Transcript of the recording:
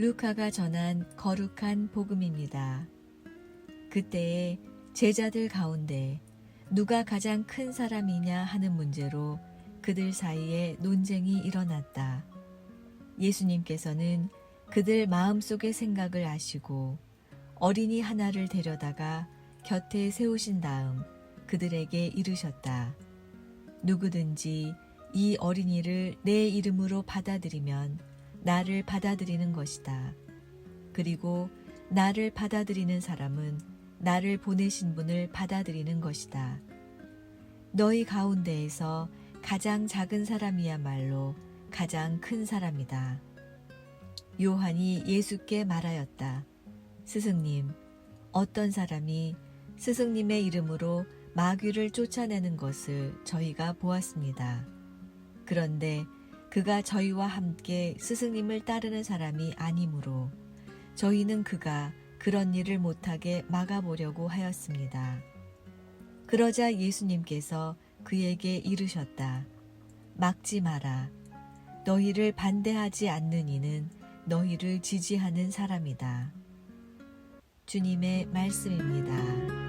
루카가 전한 거룩한 복음입니다. 그때에 제자들 가운데 누가 가장 큰 사람이냐 하는 문제로 그들 사이에 논쟁이 일어났다. 예수님께서는 그들 마음속의 생각을 아시고 어린이 하나를 데려다가 곁에 세우신 다음 그들에게 이르셨다. 누구든지 이 어린이를 내 이름으로 받아들이면 나를 받아들이는 것이다. 그리고 나를 받아들이는 사람은 나를 보내신 분을 받아들이는 것이다. 너희 가운데에서 가장 작은 사람이야말로 가장 큰 사람이다. 요한이 예수께 말하였다. 스승님, 어떤 사람이 스승님의 이름으로 마귀를 쫓아내는 것을 저희가 보았습니다. 그런데 그가 저희와 함께 스승님을 따르는 사람이 아니므로 저희는 그가 그런 일을 못하게 막아보려고 하였습니다. 그러자 예수님께서 그에게 이르셨다. 막지 마라. 너희를 반대하지 않는 이는 너희를 지지하는 사람이다. 주님의 말씀입니다.